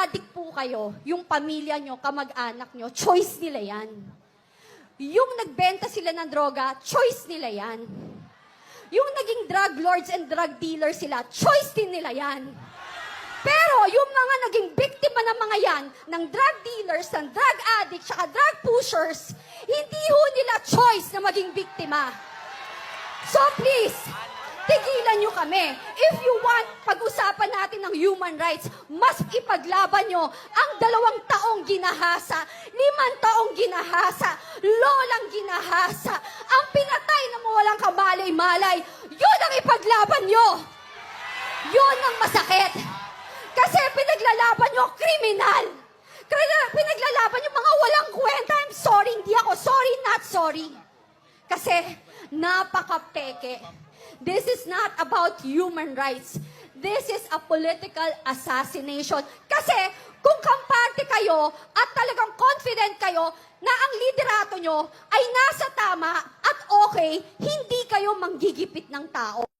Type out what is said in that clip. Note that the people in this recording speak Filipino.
addict po kayo, yung pamilya nyo, kamag-anak nyo, choice nila yan. Yung nagbenta sila ng droga, choice nila yan. Yung naging drug lords and drug dealers sila, choice din nila yan. Pero yung mga naging biktima ng mga yan, ng drug dealers, ng drug addicts, saka drug pushers, hindi ho nila choice na maging biktima. So please, tigilan nyo kami. If you want, pag-usapan natin ng human rights, mas ipaglaban nyo ang dalawang taong ginahasa, limang taong ginahasa, lolang ginahasa, ang pinatay na mawalang kamalay-malay, yun ang ipaglaban nyo. Yun ang masakit. Kasi pinaglalaban nyo kriminal. Pinaglalaban yung mga walang kwenta. I'm sorry, hindi ako sorry, not sorry. Kasi napaka-peke. This is not about human rights. This is a political assassination. Kasi kung kampante kayo at talagang confident kayo na ang liderato nyo ay nasa tama at okay, hindi kayo manggigipit ng tao.